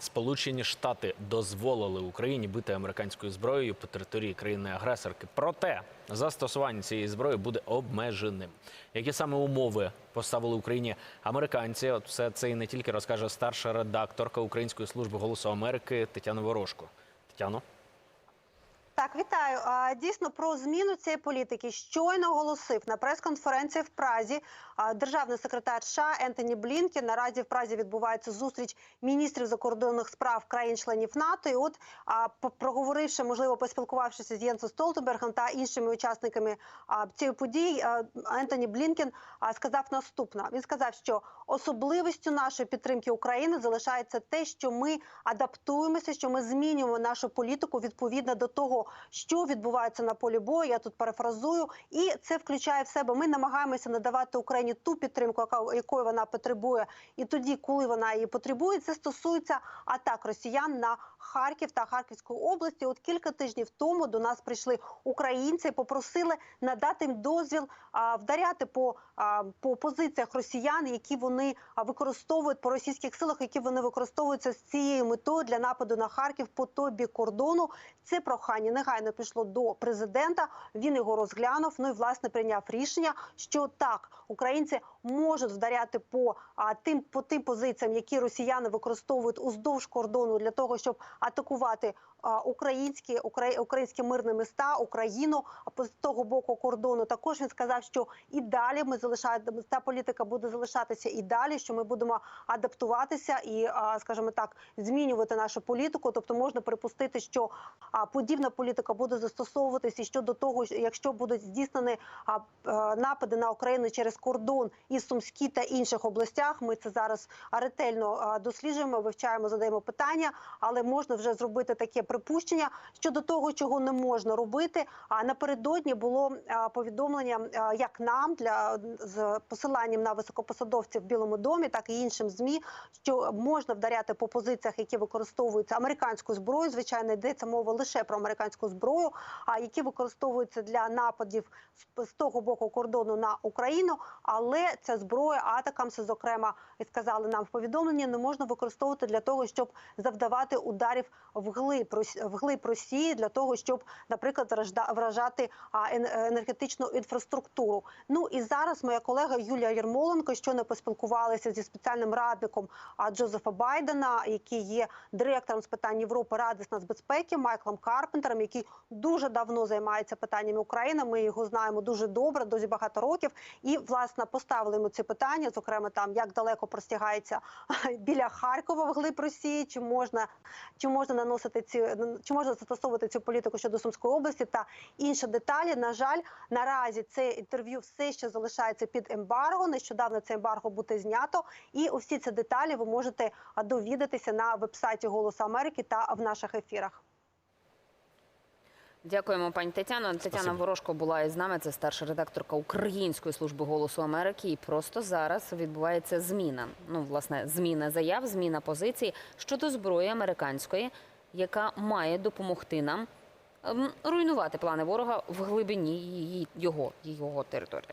Сполучені Штати дозволили Україні бити американською зброєю по території країни-агресорки. Проте застосування цієї зброї буде обмеженим. Які саме умови поставили Україні американці? От все це і не тільки розкаже старша редакторка Української служби голосу Америки Тетяна Ворожко. Тетяно. Так, вітаю. А, Дійсно про зміну цієї політики щойно оголосив на прес-конференції в Празі державний секретар США Ентоні Блінкен. Наразі в Празі відбувається зустріч міністрів закордонних справ країн-членів НАТО. І от проговоривши, можливо, поспілкувавшися з Єнсом Столтенбергом та іншими учасниками цієї події, Ентоні Блінкен сказав наступне. Він сказав, що особливістю нашої підтримки України залишається те, що ми адаптуємося, що ми змінюємо нашу політику відповідно до того, що відбувається на полі бою. Я тут перефразую, і це включає в себе. Ми намагаємося надавати Україні ту підтримку, яка якої вона потребує, і тоді, коли вона її потребує, це стосується атак росіян на Харків та Харківську області. От кілька тижнів тому до нас прийшли українці, попросили надати їм дозвіл вдаряти по, по позиціях росіян, які вони використовують по російських силах, які вони використовуються з цією метою для нападу на Харків по той бік кордону. Це прохання негайно пішло до президента. Він його розглянув. Ну і власне прийняв рішення, що так українці можуть вдаряти по а, тим по тим позиціям, які росіяни використовують уздовж кордону для того, щоб атакувати українські українські мирні міста, Україну. З того боку кордону також він сказав, що і далі ми залишаємо та політика буде залишатися і далі. Що ми будемо адаптуватися і, скажімо так, змінювати нашу політику. Тобто можна припустити, що подібна політика буде застосовуватися щодо того, якщо будуть здійснені напади на Україну через кордон і Сумській та інших областях. Ми це зараз ретельно досліджуємо, вивчаємо, задаємо питання, але можна вже зробити таке припущення щодо того, чого не можна робити. А напередодні було повідомлення як нам для з посиланням на високопосадовців в Білому домі, так і іншим змі, що можна вдаряти по позиціях, які використовуються американською зброєю. Звичайно, йдеться мова лише про американську зброю, а які використовуються для нападів з, того боку кордону на Україну. Але ця зброя атакамси, зокрема, і сказали нам в повідомленні, не можна використовувати для того, щоб завдавати ударів вглиб вглиб Росії, для того, щоб, наприклад, вражати енергетичну інфраструктуру. Ну і зараз моя колега Юлія Єрмоленко щойно поспілкувалася зі спеціальним радником Джозефа Байдена, який є директором з питань Європи Ради з нацбезпеки Майклом Карпентером, який дуже давно займається питаннями України. Ми його знаємо дуже добре, дуже багато років. І власне поставили йому ці питання, зокрема там як далеко простягається біля Харкова вглиб Росії, чи можна чи можна наносити ці чи можна застосовувати цю політику щодо Сумської області та інші деталі. На жаль, наразі це інтерв'ю все ще залишається під ембарго. Нещодавно це ембарго буде знято, і усі ці деталі ви можете довідатися на вебсайті Голосу Америки та в наших ефірах. Дякуємо, пані Тетяно. Тетяна. Ворожко була із нами. Це старша редакторка Української служби голосу Америки. І просто зараз відбувається зміна. Ну, власне, зміна заяв, зміна позицій щодо зброї американської, яка має допомогти нам ем, руйнувати плани ворога в глибині її його, його території.